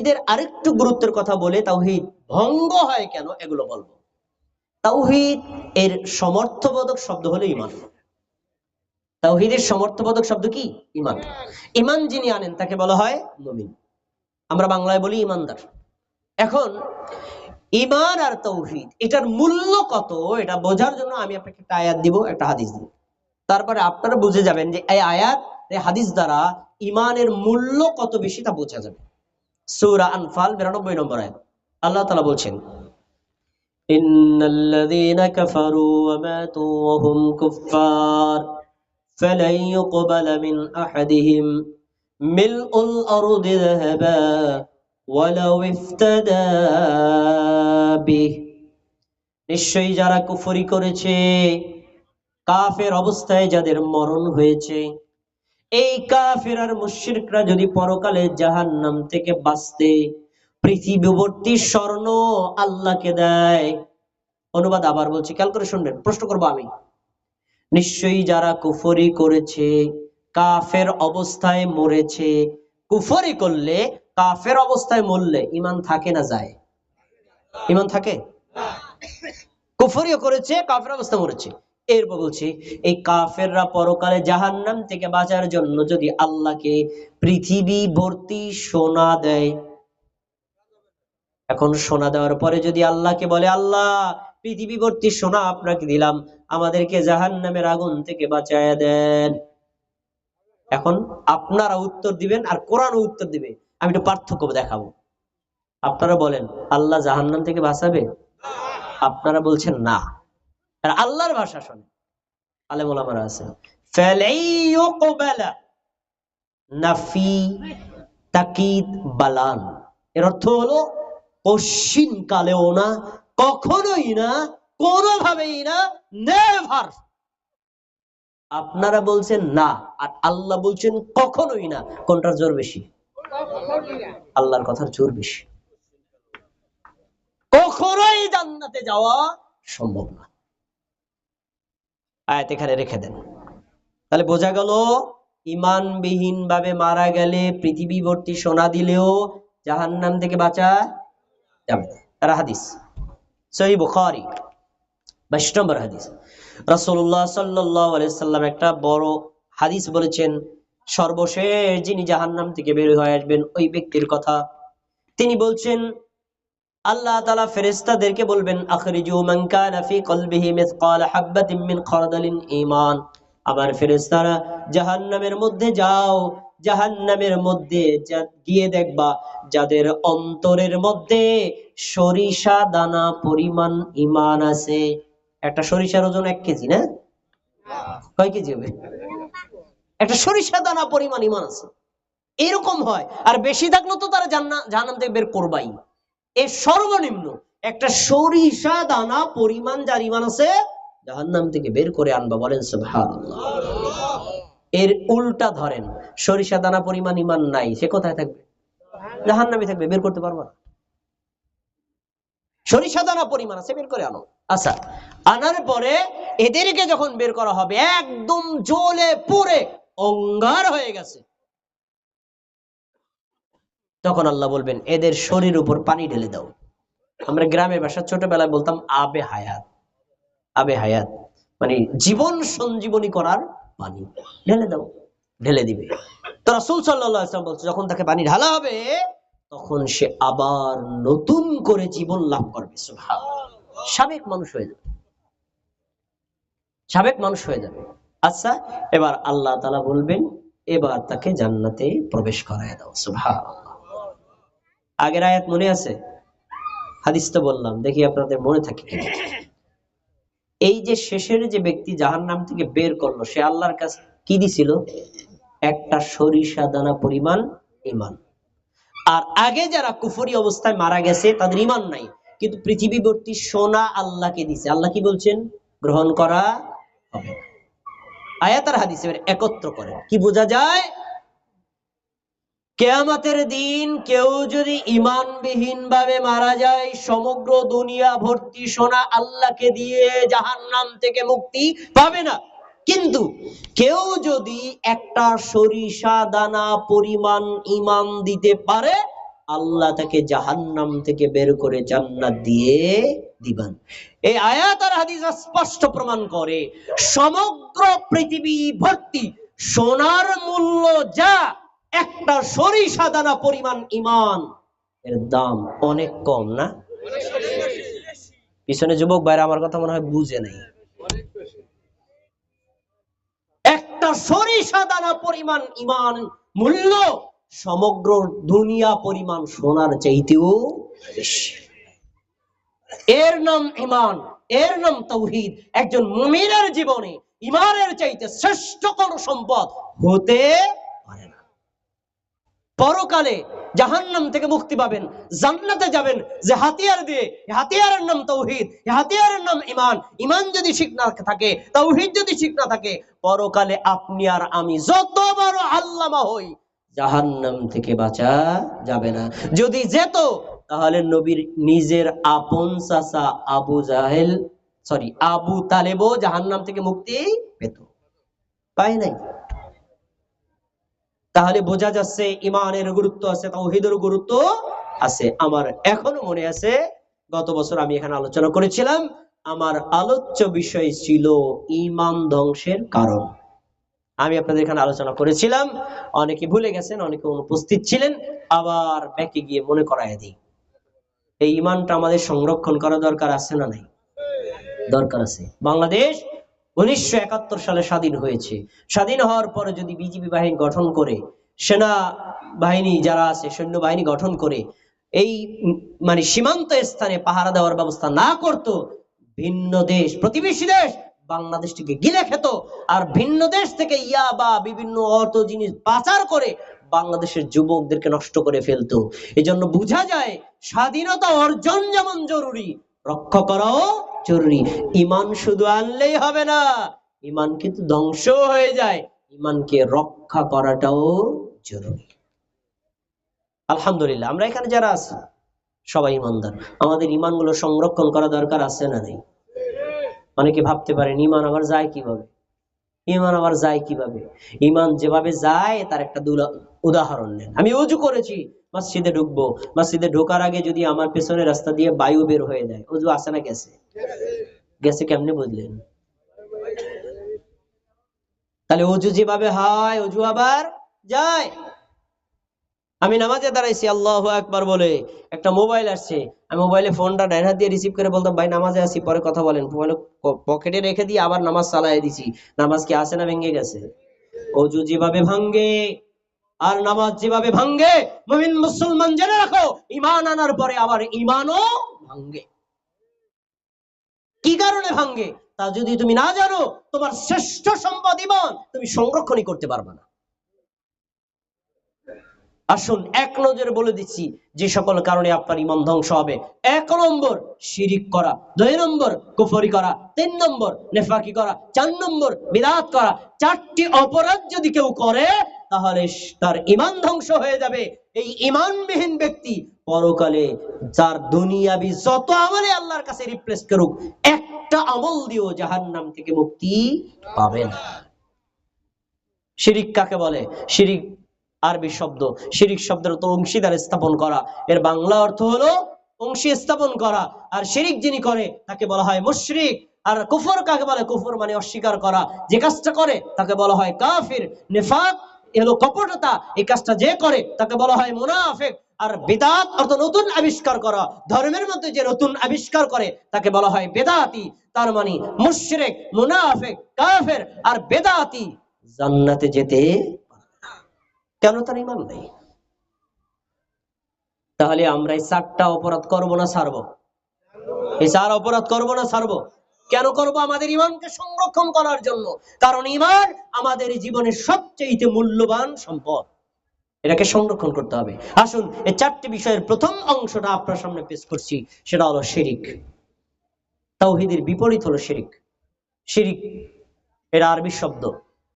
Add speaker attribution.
Speaker 1: এদের আরেকটু গুরুত্বের কথা বলে তাওহিদ, ভঙ্গ হয় কেন এগুলো বলব। তাওহিদ এর সমর্থবোধক শব্দ হলো ইমান তাওহিদের সমর্থবোধক শব্দ কি? ইমান ইমান যিনি আনেন, তাকে বলা হয় মুমিন। আমরা বাংলায় বলি ইমানদার এখন ইমান আর তৌহিদ এটার মূল্য কত? এটা বোঝার জন্য আমি আপনাকে একটা আয়াত দিব, একটা হাদিস দিব। তারপরে আপনারা বুঝে যাবেন যে এই আয়াত, এই হাদিস দ্বারা ইমানের মূল্য কত বেশি তা বোঝা যাবে। সূরা আনফাল 92 নম্বর আয়াত আল্লাহ তাআলা বলছেন ইন্নাল্লাযীনা কাফারু ওয়া মাতু ওয়া হুম কুফফার فلن يقبل من أحدهم ملء الأرض ذهبا ولو افتدى به নিশ্চয়ই যারা কুফরি করেছে কাফের অবস্থায় যাদের মরণ হয়েছে এই কাফের আর মুশরিকরা যদি পরকালে জাহান্নাম থেকে বাঁচতে পৃথিবীবর্তী স্বর্ণ আল্লাহকে দেয়, অনুবাদ আবার বলছি, খেয়াল করে শুনবেন, প্রশ্ন করব আমি। নিশ্চয়ই যারা কুফরি করেছে, কাফের অবস্থায় মরেছে, কুফরি করলে কাফের অবস্থায় মরলে ইমান থাকে না যায়? ইমান থাকে? কুফরিও করেছে, কাফের অবস্থা মরেছে। এরপর বলছি, এই কাফেররা পরকালে জাহান্নাম থেকে বাঁচার জন্য যদি আল্লাহকে পৃথিবী ভর্তি সোনা দেয়, এখন সোনা দেওয়ার পরে যদি আল্লাহকে বলে, আল্লাহ, পৃথিবী ভর্তি সোনা আপনাকে দিলাম, আমাদেরকে জাহান্নামের আগুন থেকে বাঁচায় দেন। এখন আপনারা উত্তর দিবেন আর কোরআন উত্তর দিবে। আমি একটু পার্থক্য দেখাবো। আপনারা বলেন, আল্লাহ জাহান্নাম থেকে বাঁচাবে? আপনারা বলছেন, না। আর আল্লাহর ভাষা শোনে। আলেমুল আমার আছে নাফি তাকিদ বালান। এর অর্থ হলো পশ্চিম কালেও না, কখনোই না, কোনোভাবেই না, নেভার। আপনারা বলছেন না, আর আল্লাহ বলছেন কখনোই না। কোনটার জোর বেশি? আল্লাহর কথার জোর বেশি। কখনোই জান্নাতে যাওয়া সম্ভব না। আয়াত এখানে রেখে দেন। তাহলে বোঝা গেল, ইমানবিহীন ভাবে মারা গেলে পৃথিবী ভর্তি সোনা দিলেও জাহান্নাম থেকে বাঁচা যাবে। তারা হাদিস, সহি বাইশ নম্বর হাদিস। রাসূলুল্লাহ সাল্লাল্লাহু আলাইহি সাল্লাম একটা বড় হাদিস বলেছেন, সর্বশেষ যিনি জাহান্নাম থেকে বের হয়ে আসবেন ওই ব্যক্তির কথা। তিনি বলছেন আল্লাহ তালা ফেরেস্তাদেরকে বলবেন, আখরিজু মান কানা ফি কলবিহি মিসকাল আমার ফেরেশতারা, জাহান্নামের মধ্যে যাও, জাহান্নামের মধ্যে গিয়ে দেখবা যাদের অন্তরের মধ্যে সরিষা দানা পরিমাণ ইমান আছে। একটা সরিষার ওজন এক কেজি, না? কয় কেজি হবে? একটা সরিষা দানা পরিমাণ ইমান আছে। এরকম হয়। আর বেশি থাকলে তো তারা জাহান্নাম থেকে বের করবাই। সর্বনিম্ন একটা সরিষা দানা পরিমাণ আছে জাহান্নাম থেকে বের করে আনবা, বলেন এর উল্টা ধরেন, সরিষা দানা পরিমাণ ইমান নাই, সে কোথায় থাকবে? জাহান্নামে থাকবে, বের করতে পারবা না। সরিষা দানা পরিমাণ আছে, বের করে আনো। আচ্ছা আনার পরে এদেরকে যখন বের করা হবে, একদম জ্বলে পুড়ে অঙ্গার হয়ে গেছে। তখন আল্লাহ বলবেন, এদের শরীর উপর পানি ঢেলে দাও। আমরা গ্রামের বাসা ছোটবেলায় বলতাম, আবে হায়াত আবে হায়াত। মানে জীবন সঞ্জীবনী করার পানি। ঢেলে দাও, ঢেলে দিবে। তো রাসূল ওয়াসাল্লাম বলছে, যখন তাকে পানি ঢালা হবে, তখন সে আবার নতুন করে জীবন লাভ করবে। সাবেক মানুষ হয়ে যাবে। সাবেক মানুষ হয়ে যাবে। আচ্ছা এবার আল্লাহ তালা বলবেন, এবার তাকে জান্নাতে প্রবেশ করায় দাও। সুবহানাল্লাহ। আগের আয়াত মনে আছে? হাদিস তো বললাম, দেখি আপনাদের মনে থাকে এই যে শেষের যে ব্যক্তি জাহান্নাম থেকে বের করল, সে আল্লাহর কাছে কি দিছিল? একটা সরিষা দানা পরিমাণ ইমান। আর আগে যারা কুফরি অবস্থায় মারা গেছে, তাদের ইমান নাই। কিন্তু পৃথিবীবর্তী সোনা আল্লাহকে দিছে। আল্লাহ কি বলছেন? গ্রহণ করা হবে। আয়াত আর হাদিস একত্র করে কি বোঝা যায়? কেয়ামতের দিন কেউ যদি ইমানবিহীন ভাবে মারা যায়, সমগ্র দুনিয়া ভর্তি সোনা আল্লাহকে দিয়ে জাহান্নাম থেকে মুক্তি পাবে না। কিন্তু কেউ যদি একটা সরিষা দানা পরিমাণ ইমান দিতে পারে, আল্লাহ তাকে জাহান্নাম থেকে বের করে জান্নাত দিয়ে দিবেন। এই আয়াত আর হাদিস স্পষ্ট প্রমাণ করে, সমগ্র পৃথিবী ভর্তি সোনার মূল্য যা একটা সরিষা দানা পরিমাণ ইমান। এর দাম অনেক কম, না? পিছনে যুবক ভাইরা, আমার কথা মনে হয় বুঝে নাই। একটা সরিষা দানা পরিমাণ ইমান মূল্য, সমগ্র দুনিয়া পরিমাণ সোনার চাইতেও এর নাম ইমান, এর নাম তৌহিদ। একজন মুমিনের জীবনে ইমানের চাইতে শ্রেষ্ঠ কোন সম্পদ হতে পরকালে জাহান্নাম থেকে মুক্তি পাবেন, জান্নাতে যাবেন, যে হাতিয়ার দিয়ে হাতিয়ারের নাম তৌহিদ হাতিয়ারের নাম ইমান ইমান যদি ঠিক না থাকে, তৌহিদ যদি ঠিক না থাকে, পরকালে আপনি আর আমি যত বড় আল্লামা হই, জাহান্নাম থেকে বাঁচা যাবে না। যদি যেত, তাহলে নবীর নিজের আপন চাচা আবু জাহেল সরি আবু তালেবও জাহান্নাম থেকে মুক্তি পেত। পায় নাই? তাহলে বোঝা যাচ্ছে ইমানের গুরুত্ব আছে, তাওহীদের গুরুত্ব আছে। আমার এখনও মনে আছে, গত বছর আমি এখানে আলোচনা করেছিলাম, আমার আলোচ্য বিষয় ছিল ইমান ধ্বংসের কারণ। আমি আপনাদের এখানে আলোচনা করেছিলাম, অনেকে ভুলে গেছেন, অনেকে অনুপস্থিত ছিলেন, আবার ব্যাকে গিয়ে মনে করায় দিই। এই ইমানটা আমাদের সংরক্ষণ করা দরকার আছে না নাই? দরকার আছে। বাংলাদেশ উনিশশো একাত্তর সালে স্বাধীন হয়েছে। স্বাধীন হওয়ার পরে যদি বিজিবি বাহিনী গঠন করে সেনা বাহিনী যারা আছে সৈন্য বাহিনী গঠন করে, এই মানে সীমান্ত স্থানে পাহারা দেওয়ার ব্যবস্থা না করত, ভিন্ন দেশ, প্রতিবেশী দেশ বাংলাদেশটিকে গিলে খেত। আর ভিন্ন দেশ থেকে ইয়া বা বিভিন্ন অর্থ জিনিস পাচার করে বাংলাদেশের যুবকদেরকে নষ্ট করে ফেলতো। এজন্য বোঝা যায়, স্বাধীনতা অর্জন যেমন জরুরি রক্ষা করাও জরুরি। ইমান শুধু আনলেই হবে না, ইমান কিন্তু ধ্বংস হয়ে যায়। ইমানকে রক্ষা করাটাও জরুরি। আলহামদুলিল্লাহ, আমরা এখানে যারা আছি, সবাই ইমানদার। আমাদের ইমানগুলো সংরক্ষণ করা দরকার আছে না নেই? অনেকে ভাবতে পারেন, ইমান আবার যায় কীভাবে? ইমান আবার যায় কীভাবে? ইমান যেভাবে যায়, তার একটা উদাহরণ নেন। আমি উজু করেছি, মসজিদে ঢুকবো। মসজিদে ঢোকার আগে যদি আমার পেছনে রাস্তা দিয়ে বায়ু বের হয়ে যায় উজু আসে না গেছে? গেছে কেমনে বুঝলেন? তাহলে উজু যেভাবে হয় উজু আবার যায়। আমি নামাজে দাঁড়াইছি, আল্লাহ একবার বলে। একটা মোবাইল আসছে। আমি মোবাইলে ফোনটা ডাইন হাত দিয়ে রিসিভ করে বলতাম, ভাই, নামাজে আসি, পরে কথা বলেন। মোবাইল পকেটে রেখে দিয়ে আবার নামাজ চালাই দিছি। নামাজ কি আসে না ভেঙে গেছে? অজু যেভাবে ভাঙ্গে আর নামাজ যেভাবে ভাঙ্গে মুমিন মুসলমান জেনে রাখো ইমান আনার পরে আবার ইমানও ভাঙ্গে কি কারণে ভাঙ্গে তা যদি তুমি না জানো, তোমার শ্রেষ্ঠ সম্পদ ইমান তুমি সংরক্ষণই করতে পারবে না। আসুন এক নজরে বলে দিচ্ছি, যে সকল কারণে আপনার ইমান ধ্বংস হবে। এক নম্বর, শিরিক করা। দুই নম্বর, কুফরি করা। তিন নম্বর, নেফাকি করা। চার নম্বর বিরাট করা। চারটি অপরাধ যদি কেউ করে, তাহলে তার ইমান ধ্বংস হয়ে যাবে। এই ইমানবিহীন ব্যক্তি পরকালে যার দুনিয়াবি যত আমলে আল্লাহর কাছে রিপ্লেস করুক, একটা আমল দিয়েও জাহান্নাম থেকে মুক্তি পাবে না। শিরিক কাকে বলে? শিরিক আরবি শব্দ। শিরিক শব্দের অর্থ অংশীদার স্থাপন করা। এর বাংলা অর্থ হলো অংশী স্থাপন করা। আর শিরিক যিনি করে, তাকে বলা হয় মুশরিক। আর কুফর কাকে বলে? কুফর মানে অস্বীকার করা। যে কাজটা করে, তাকে বলা হয় কাফির। নেফাক এলো কপটতা। এই কাজটা যে করে, তাকে বলা হয় মুনাফিক। আর বেদাত অর্থ নতুন আবিষ্কার করা। ধর্মের মধ্যে যে নতুন আবিষ্কার করে, তাকে বলা হয় বেদাতি। তার মানে মুশরিক, মুনাফিক, কাফের। আর বেদাতি জান্নাতে যেতে কেন তার ইমান নেই? তাহলে আমরা এই চারটা অপরাধ করব না ছাড়বো? এই চার অপরাধ করব না ছাড়বো? কেন করব আমাদের ইমানকে সংরক্ষণ করার জন্য? কারণ ইমান আমাদের জীবনের সবচেয়ে মূল্যবান সম্পদ। এটাকে সংরক্ষণ করতে হবে। আসুন, এই চারটি বিষয়ের প্রথম অংশটা আপনার সামনে পেশ করছি। সেটা হলো শিরিক। তাওহিদের বিপরীত হলো শিরিক। শিরিক এটা আরবি শব্দ।